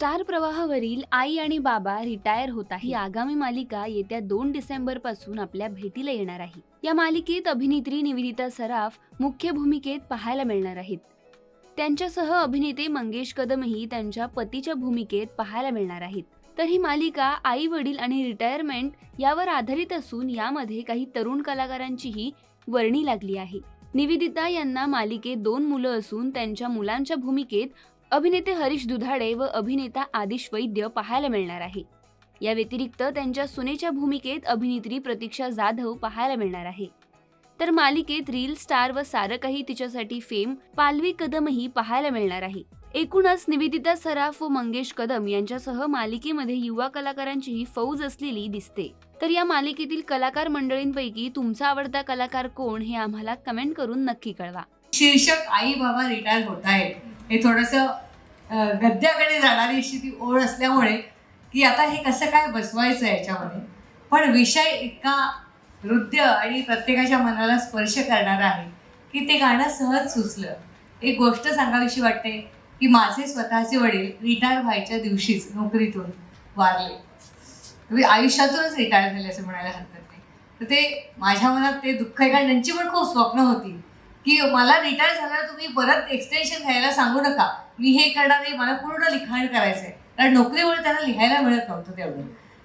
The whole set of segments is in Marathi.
स्टार प्रवाहावरील आई आणि बाबा रिटायर होत आहे. ही आगामी मालिका येत्या दोन डिसेंबरपासून आपल्या भेटीला येणार आहे. या मालिकेत अभिनेत्री निवेदिता सराफ मुख्य भूमिकेत पाहायला मिळणार आहेत. त्यांच्यासह अभिनेते मंगेश कदमही त्यांच्या पतीच्या भूमिकेत पाहायला मिळणार आहेत. तर ही मालिका आई वडील आणि रिटायरमेंट यावर आधारित असून यामध्ये काही तरुण कलाकारांचीही वर्णी लागली आहे. निवेदिता यांना मालिकेत दोन मुलं असून त्यांच्या मुलांच्या भूमिकेत अभिनेते हरीश दुधाडे व अभिनेता आदिश वैद्य पाहायला मिळणार आहे. या व्यतिरिक्त त्यांच्या सुनेच्या भूमिकेत अभिनेत्री प्रतीक्षा जाधव पाहायला मिळणार आहे. तर मालिकेत रील स्टार व सारकही तिच्यासाठी फेम पालवी कदमही पाहायला मिळणार आहे. एकूणच निवेदिता सराफ व मंगेश कदम यांच्यासह मालिकेमध्ये युवा कलाकारांचीही फौज असलेली दिसते. तर या मालिकेतील कलाकार मंडळींपैकी तुमचा आवडता कलाकार कोण हे आम्हाला कमेंट करून नक्की कळवा. शीर्षक आई बाबा रिटायर होत आहेत. हे थोडंसं गद्याकडे जाणारी अशी ती ओढ असल्यामुळे की आता हे कसं काय बसवायचं याच्यामध्ये. पण विषय इतका हृदय आणि प्रत्येकाच्या मनाला स्पर्श करणारा आहे की ते गाणं सहज सुचलं. एक गोष्ट सांगावीशी वाटते की माझे स्वतःचे वडील रिटायर व्हायच्या दिवशीच नोकरीतून वारले. म्हणजे आयुष्यातूनच रिटायर झाले असं म्हणायला हरकत नाही. तर ते माझ्या मनात ते दुःख आहे कारण त्यांची पण खूप स्वप्न होती. की मला रिटायर झाल्यावर तुम्ही परत एक्सटेन्शन घ्यायला सांगू नका. मी हे करणार नाही मला पूर्ण लिखाण करायचं आहे कारण नोकरीमुळे त्यांना लिहायला मिळत नव्हतं तेवढं.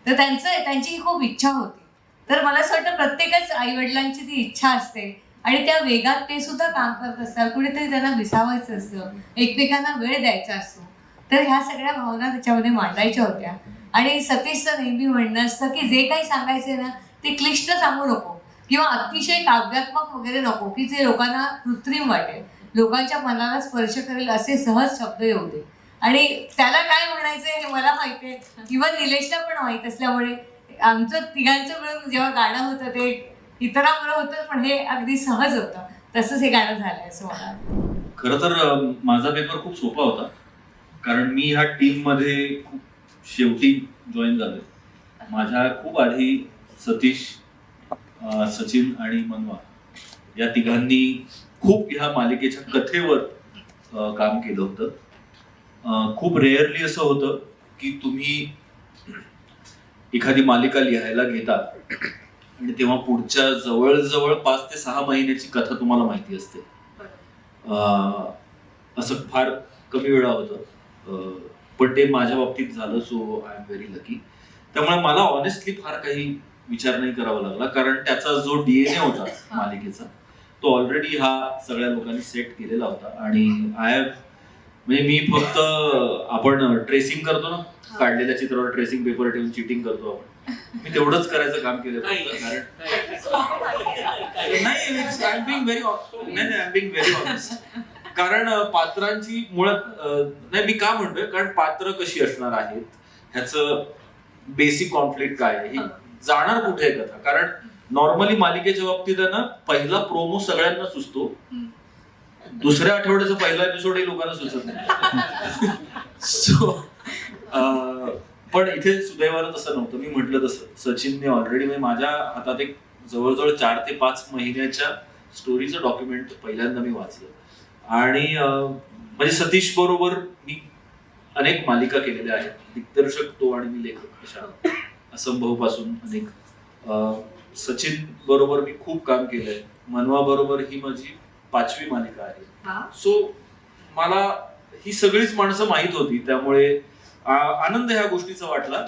तर त्यांचं त्यांची ही खूप इच्छा होती. तर मला असं वाटतं प्रत्येकच आईवडिलांची ती इच्छा असते. आणि त्या वेगात ते सुद्धा काम करत असतात. कुठेतरी त्यांना विसावायचं असतं. एकमेकांना वेळ द्यायचा असतो. तर ह्या सगळ्या भावना त्याच्यामध्ये मांडायच्या होत्या. आणि सतीशचं नेहमी म्हणणं असतं की जे काही सांगायचे ना ते क्लिष्ट सांगू नको. किंवा अतिशय काव्यात्मक वगैरे नको की जे लोकांना कृत्रिम वाटेल. लोकांच्या मनाला स्पर्श करेल असे सहज शब्द येऊ दे. आणि त्याला काय म्हणायचं हे मला माहिती आहे. किंवा निलेशला पण माहीत असल्यामुळे आमचं तिघांचं मिळून जेव्हा गाणं होतं ते इतरांबरोबर होतं पण हे अगदी सहज होतं. तसंच हे गाणं झालंय असं मला खरं तर माझा पेपर खूप सोपा होता. कारण मी ह्या टीममध्ये खूप शेवटी जॉईन झालो माझ्या खूप आधी सतीश सचिन आणि मनवा या तिघांनी खूप ह्या मालिकेच्या कथेवर काम केलं होतं. खूप रेअरली असं होतं की तुम्ही एखादी मालिका लिहायला घेता आणि तेव्हा पुढच्या जवळजवळ पाच ते सहा महिन्याची कथा तुम्हाला माहिती असते. असं फार कमी वेळा होतं. पण ते माझ्या बाबतीत झालं so I am very lucky त्यामुळे मला ऑनेस्टली फार काही विचार नाही करावा लागला कारण त्याचा जो डीएनए होता मालिकेचा तो ऑलरेडी हा सगळ्या लोकांनी सेट केलेला होता. आणि आय म्हणजे मी फक्त आपण ट्रेसिंग करतो ना काढलेल्या चित्रावर ट्रेसिंग पेपर ठेवून चिटिंग करतो आपण. मी तेवढंच करायचं काम केलं फक्त कारण नाही कारण पात्रांची मुळात नाही मी का म्हणतोय? कारण पात्र कशी असणार आहेत? ह्याचं बेसिक कॉन्फ्लिक्ट काय आहे? ही जाणार कुठे आहे कथा? कारण नॉर्मली मालिकेच्या बाबतीत आहे ना पहिला प्रोमो सगळ्यांना सुचतो. दुसऱ्या आठवड्याचा पहिला एपिसोडही लोकांना सुचत नाही. सो पण इथे सुदैवानं तसं नव्हतं. मी म्हटलं तसं. सचिनने ऑलरेडी म्हणजे माझ्या हातात एक जवळजवळ चार ते पाच महिन्याच्या स्टोरीचं डॉक्युमेंट पहिल्यांदा मी वाचलं. आणि म्हणजे सतीश बरोबर मी अनेक मालिका केलेल्या आहेत. दिग्दर्शक तो आणि मी लेखक अशा. असंभवपासून अनेक सचिन बरोबर मी खूप काम केलंय. मनवा बरोबर ही माझी पाचवी मालिका आहे. हा. सो मला ही सगळीच माणसं माहीत होती. त्यामुळे आनंद ह्या गोष्टीचा वाटला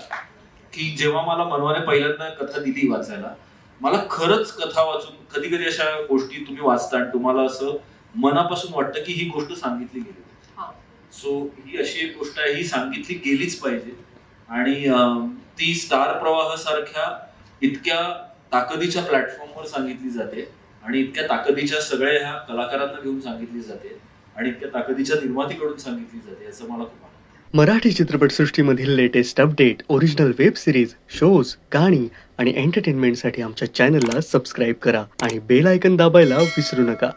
की जेव्हा मला मनवाने पहिल्यांदा कथा दिली वाचायला मला खरंच कथा वाचून कधी कधी अशा गोष्टी तुम्ही वाचता आणि तुम्हाला असं मनापासून वाटतं की ही गोष्ट सांगितली गेली. सो ही अशी एक गोष्ट आहे ही सांगितली गेलीच पाहिजे. आणि ती स्टार प्रवाहासारख्या इतक्या ताकदीच्या प्लॅटफॉर्मवर सांगितली जाते आणि इतक्या ताकदीच्या सगळ्या ह्या कलाकारांना घेऊन सांगितली जाते आणि इतक्या ताकदीच्या निर्मातीकडून सांगितली जाते याचं मला खूप Marathi चित्रपटसृष्टीमधील latest update original web series shows गाणी आणि एंटरटेनमेंटसाठी आमच्या चॅनलला सबस्क्राईब करा आणि बेल आयकन दाबायला विसरू नका.